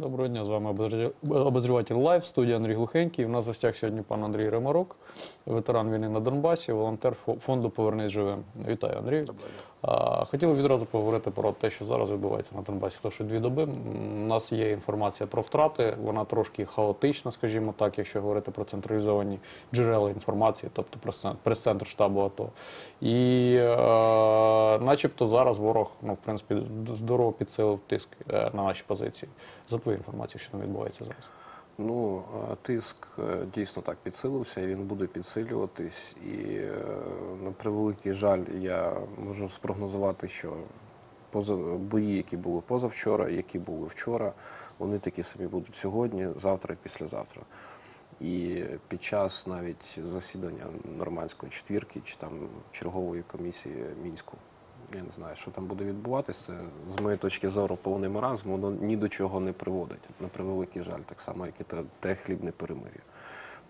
Доброго дня, з вами обозрі- обозріватель Лайв, студія Андрій Глухенький. У нас в гостях сьогодні пан Андрій Ремарук, ветеран війни на Донбасі, волонтер фонду Повернись живим. Вітаю, Андрій. А, Хотіли відразу поговорити про те, що зараз відбувається на Донбасі. Тому що дві доби у нас є інформація про втрати. Вона трошки хаотична, скажімо так, якщо говорити про централізовані джерела інформації, тобто прес- прес-центр штабу АТО. І е, начебто зараз ворог, ну, в принципі, здорово підсилив тиск е, на наші позиції. За твою інформацію, що там відбувається зараз. Ну, е, тиск е, дійсно так підсилився, і він буде підсилюватись. І е, на превеликий жаль, я можу спрогнозувати, що поза бої, які були позавчора, які були вчора, вони такі самі будуть сьогодні, завтра і післязавтра. І під час навіть засідання нормандської четвірки чи там чергової комісії мінську. Я не знаю, що там буде відбуватися. З моєї точки зору, повний маразм, воно ні до чого не приводить. На превеликий жаль, так само, як і те, те хлібне перемир'я.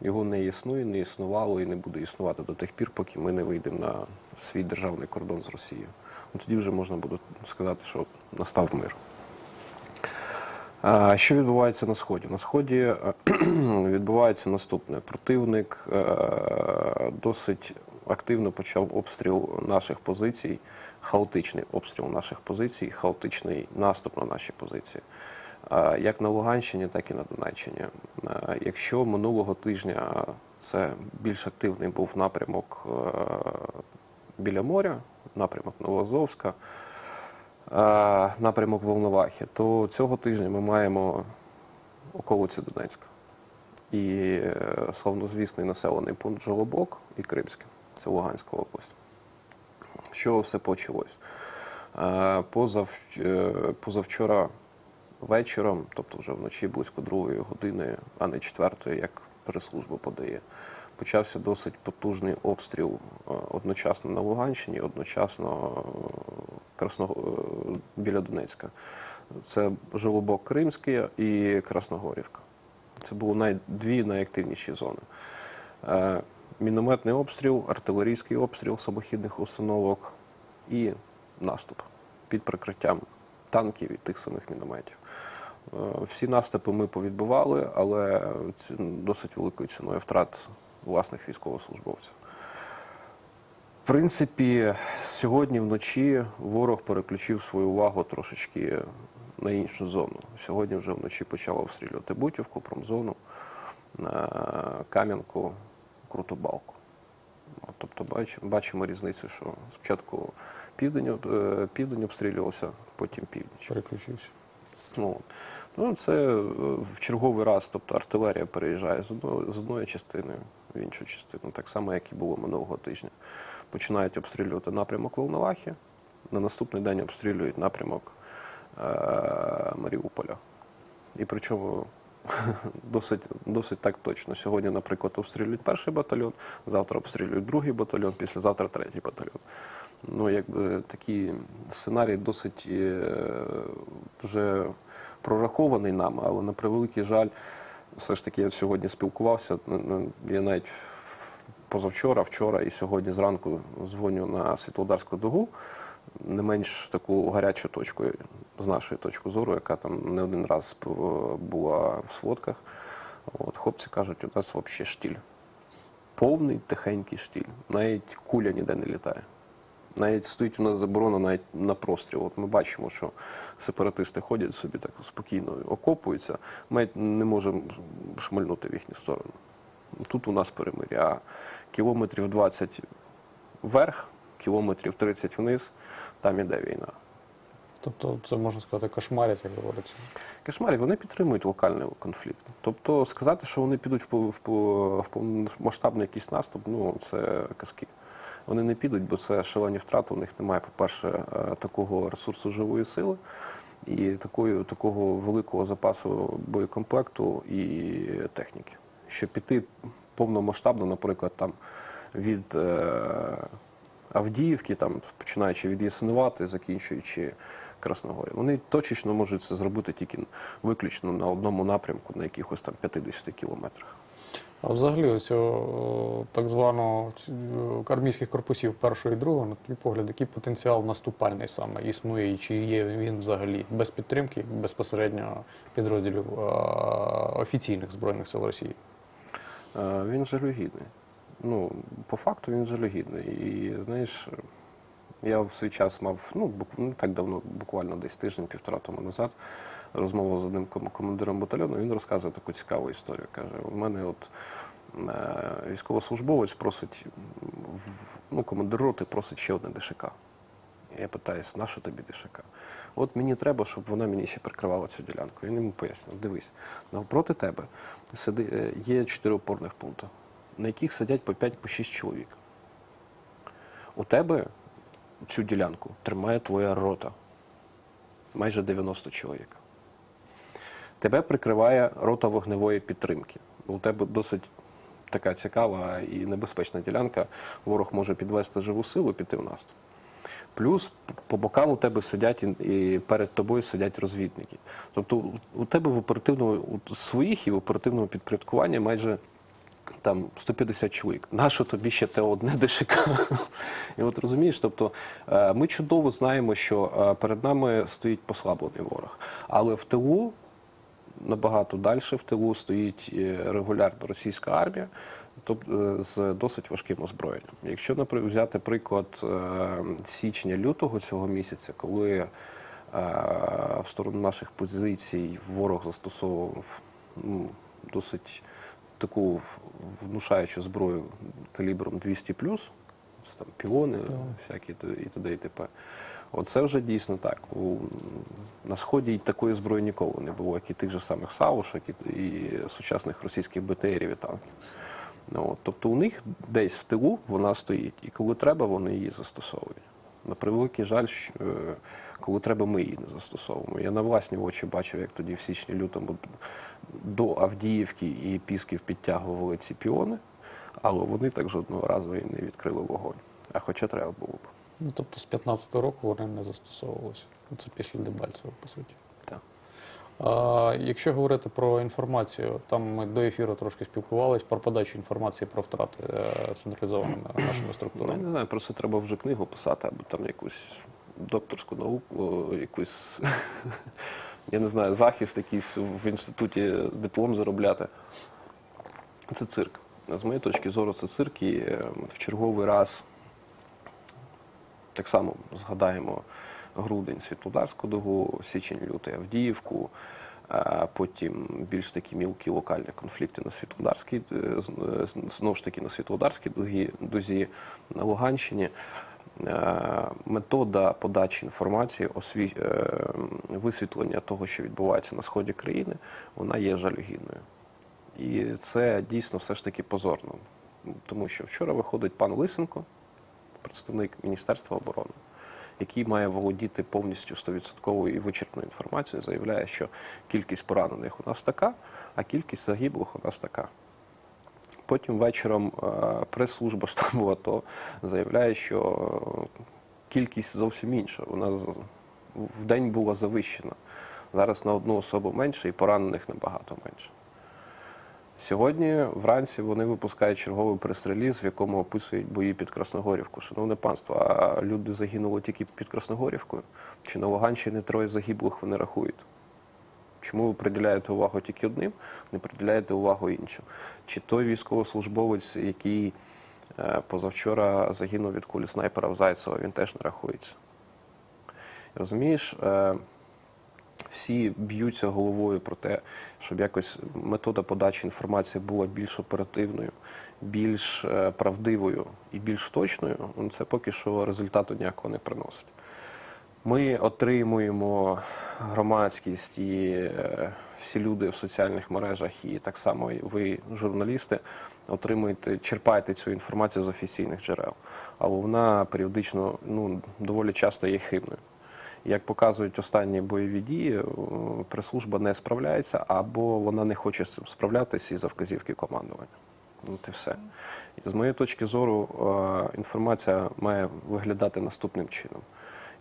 Його не існує, не існувало і не буде існувати до тих пір, поки ми не вийдемо на свій державний кордон з Росією. Ну, тоді вже можна буде сказати, що настав мир. Що відбувається на сході? На сході е, відбувається наступне: противник е, досить активно почав обстріл наших позицій, хаотичний обстріл наших позицій, хаотичний наступ на наші позиції. Як на Луганщині, так і на Донеччині. Якщо минулого тижня це більш активний був напрямок е, біля моря, напрямок Новоазовська, е, напрямок Волновахи, то цього тижня ми маємо околиці Донецька. І е, славнозвісний населений пункт Жолобок і Кримське, це Луганська область. Що все почалось? Е, Позав, е, позавчора вечором, тобто вже вночі близько другої години, а не четвертої, як прес-служба подає, почався досить потужний обстріл е, одночасно на Луганщині, одночасно Красно... біля Донецька. Це Жолобок Кримський і Красногорівка. Це були най... дві найактивніші зони. Е, Мінометний обстріл, артилерійський обстріл самохідних установок і наступ під прикриттям танків і тих самих мінометів. Е, Всі наступи ми повідбивали, але досить великою ціною втрат власних військовослужбовців. В принципі, сьогодні вночі ворог переключив свою увагу трошечки на іншу зону. Сьогодні вже вночі почав обстрілювати Бутівку, промзону, на Кам'янку, Крутобалку. От, Тобто бачимо, бачимо різницю, що спочатку південь, е, південь обстрілювався, потім північ. Переключився. Ну, ну це е, в черговий раз, тобто артилерія переїжджає з одної, з одної частини в іншу частину, так само, як і було минулого тижня. Починають обстрілювати напрямок Волновахи, на наступний день обстрілюють напрямок е- Маріуполя. І причому досить, досить так точно. Сьогодні, наприклад, обстрілюють перший батальйон, завтра обстрілюють другий батальйон, післязавтра третій батальйон. Ну, якби такий сценарій досить е, вже прорахований нами, але на превеликий жаль, все ж таки я сьогодні спілкувався. Я навіть позавчора, вчора і сьогодні зранку дзвоню на Світлодарську дугу, не менш таку гарячу точку з нашої точки зору, яка там не один раз була в сводках. От, хлопці кажуть, у нас взагалі штіль. Повний тихенький штіль. Навіть куля ніде не літає. Навіть стоїть у нас заборона навіть на простріл. От ми бачимо, що сепаратисти ходять собі так спокійно окопуються, ми не можемо шмальнути в їхню сторону. Тут у нас перемир'я. Кілометрів 20 вверх, кілометрів 30 вниз, там іде війна. Тобто, це можна сказати, кошмарять, як говориться. Кошмарі, вони підтримують локальний конфлікт. Тобто сказати, що вони підуть в повномасштабний якийсь наступ, ну це казки. Вони не підуть, бо це шалені втрати. У них немає, по-перше, е, такого ресурсу живої сили і такої, такого великого запасу боєкомплекту і техніки. Щоб піти повномасштабно, наприклад, там від е, Авдіївки, там, починаючи від Ясинувати, закінчуючи Красногорі. Вони точечно можуть це зробити тільки виключно на одному напрямку, на якихось там 50 кілометрах. А взагалі цього так званого армійських корпусів першого і другого, на твій погляд, який потенціал наступальний саме існує, і чи є він взагалі без підтримки безпосередньо підрозділів офіційних збройних сил Росії? Е, Він жалюгідний. Ну, по факту він жалюгідний. І знаєш, я в свій час мав, ну, не так давно, буквально десь тиждень-півтора тому назад, розмову з одним командиром батальйону. Він розказує таку цікаву історію. Каже: у мене от е, військовослужбовець просить, ну, командир роти просить ще одне ДШК. Я питаюсь, на що тобі ДШК? От мені треба, щоб вона мені ще прикривала цю ділянку. Він йому пояснив, дивись, навпроти тебе е, є чотири опорних пункти, на яких сидять по 5-6 чоловік. У тебе цю ділянку тримає твоя рота, майже 90 чоловік. Тебе прикриває рота вогневої підтримки. У тебе досить така цікава і небезпечна ділянка. Ворог може підвести живу силу, піти в наступ. Плюс по бокам у тебе сидять і- перед тобою сидять розвідники. Тобто у тебе в оперативному у своїх і в оперативному підпорядкуванні майже там 150 чоловік. Нащо тобі ще те одне ДШК? І от розумієш, тобто е, ми чудово знаємо, що е, перед нами стоїть послаблений ворог, але в тилу набагато далі в тилу стоїть е, регулярна російська армія, з досить важким озброєнням. Якщо наприклад, взяти приклад січня-лютого цього місяця, коли в сторону наших позицій ворог застосовував ну, досить таку внушаючу зброю калібром 200 це там піони, всякі і т.д. і т.п. Оце вже дійсно так. У, на сході такої зброї ніколи не було, як і тих же самих Саушок, і, і сучасних російських БТРів і танків. Ну, тобто у них десь в тилу вона стоїть, і коли треба, вони її застосовують. На превеликий жаль, е, коли треба, ми її не застосовуємо. Я на власні очі бачив, як тоді в січні-лютому до Авдіївки і Пісків підтягували ці піони, але вони так жодного разу і не відкрили вогонь. А хоча треба було б. Ну, тобто з 15-го року вони не застосовувалися. Це після Дебальцева, по суті. Якщо говорити про інформацію, там ми до ефіру трошки спілкувалися про подачу інформації про втрати е, централізованими нашими Ну, я не знаю, просто треба вже книгу писати, або там якусь докторську науку, якусь, я не знаю, захист якийсь в інституті диплом заробляти. Це цирк. З моєї точки зору, це цирк, і е, в черговий раз так само згадаємо грудень Світлодарську дугу, січень лютий Авдіївку, потім більш такі мілкі локальні конфлікти на Світлодарській, е, е, знову ж таки на Світлодарській дузі на Луганщині. Е, Метода подачі інформації, осві... висвітлення того, що відбувається на сході країни, вона є жалюгідною. І це дійсно все ж таки позорно. Тому що вчора виходить пан Лисенко, представник Міністерства оборони, який має володіти повністю 100% і вичерпною інформацією, заявляє, що кількість поранених у нас така, а кількість загиблих у нас така. Потім вечором е, прес-служба штабу АТО заявляє, що кількість зовсім інша. У нас в день була завищена. Зараз на одну особу менше і поранених набагато менше. Сьогодні вранці вони випускають черговий прес-реліз, в якому описують бої під Красногорівку. Шановне панство, а люди загинули тільки під Красногорівкою? Чи на Луганщині троє загиблих вони рахують? Чому ви приділяєте увагу тільки одним, не приділяєте увагу іншим? Чи той військовослужбовець, який е, позавчора загинув від кулі снайпера в Зайцево, він теж не рахується? Розумієш, е, всі б'ються головою про те, щоб якось метода подачі інформації була більш оперативною, більш е, правдивою і більш точною. Ну, Це поки що результату ніякого не приносить. Ми отримуємо громадськість і е, всі люди в соціальних мережах, і так само ви, журналісти, отримуєте, черпаєте цю інформацію з офіційних джерел. Але вона періодично ну, доволі часто є хибною. Як показують останні бойові дії, е, прес-служба не справляється або вона не хоче справлятися із-за вказівки командування. От і все. З моєї точки зору, е, інформація має виглядати наступним чином.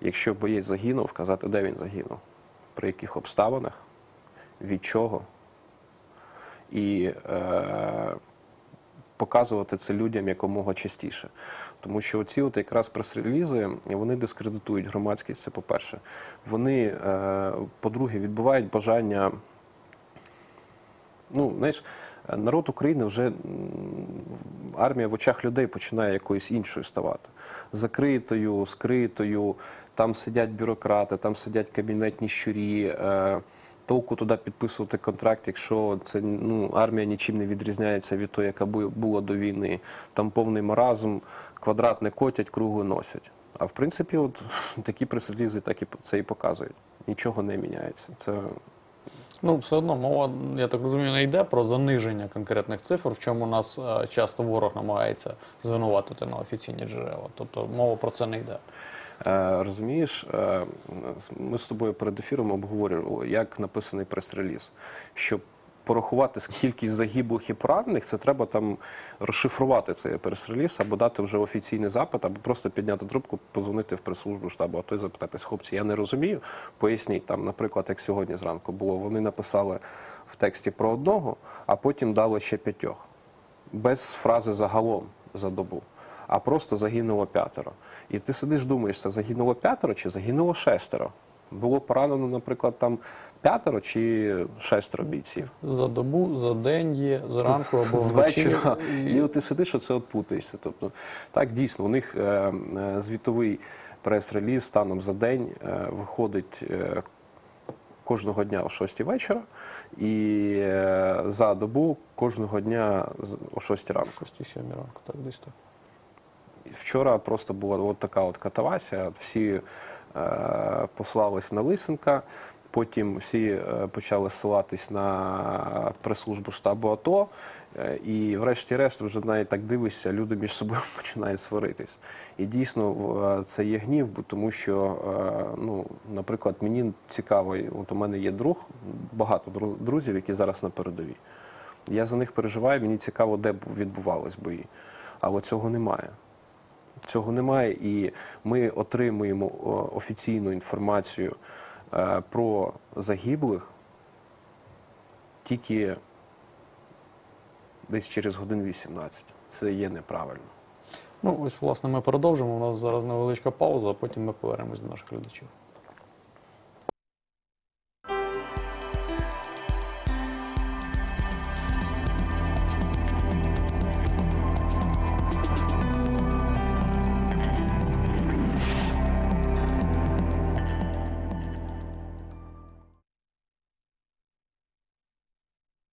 Якщо боєць загинув, вказати, де він загинув, при яких обставинах, від чого. І е, показувати це людям якомога частіше. Тому що оці от якраз прес-релізи вони дискредитують громадськість. Це по-перше. Вони, е, по-друге, відбувають бажання. Ну, знаєш, народ України вже армія в очах людей починає якоюсь іншою ставати. Закритою, скритою, там сидять бюрократи, там сидять кабінетні щурі. Е, толку туди підписувати контракт, якщо це ну, армія нічим не відрізняється від того, яка була до війни. Там повний маразм, квадрат не котять, кругло носять. А в принципі, от такі прес-релізи так і це і показують. Нічого не міняється. Це Ну, все одно мова, я так розумію, не йде про заниження конкретних цифр, в чому нас е, часто ворог намагається звинуватити на офіційні джерела. Тобто мова про це не йде. Е, Розумієш, е, ми з тобою перед ефіром обговорювали, як написаний прес-реліз. Щоб порахувати кількість загиблих і поранених, це треба там розшифрувати цей прес-реліз або дати вже офіційний запит, або просто підняти трубку, позвонити в прес-службу штабу, а то й запитатись, хлопці, я не розумію. Поясніть там, наприклад, як сьогодні зранку було. Вони написали в тексті про одного, а потім дали ще п'ятьох. Без фрази загалом за добу. А просто загинуло п'ятеро. І ти сидиш, думаєш, це загинуло п'ятеро чи загинуло шестеро? Було поранено, наприклад, там п'ятеро чи шестеро бійців. За добу, за день є, зранку або З вечора. І- І от ти сидиш, оце от путаєшся. Тобто, так, дійсно, у них е, е, звітовий прес-реліз станом за день е, виходить е, кожного дня о 6 вечора, і е, за добу кожного дня о 6 ранку. 6-7 ранку, так десь так. Вчора просто була от така от катавасія. Всі е, послались на Лисенка, потім всі е, почали ссилатись на прес-службу штабу АТО. е, І врешті-решт вже навіть так дивишся, люди між собою починають сваритись. І дійсно це є гнів, бо тому що, е, ну, наприклад, мені цікаво, от у мене є друг, багато друзів, які зараз на передовій. Я за них переживаю, мені цікаво, де відбувались бої. Але цього немає. Цього немає, і ми отримуємо офіційну інформацію е, про загиблих тільки десь через годин 18. Це є неправильно. Ну, ось, власне, ми продовжимо. У нас зараз невеличка пауза, а потім ми повернемось до наших глядачів.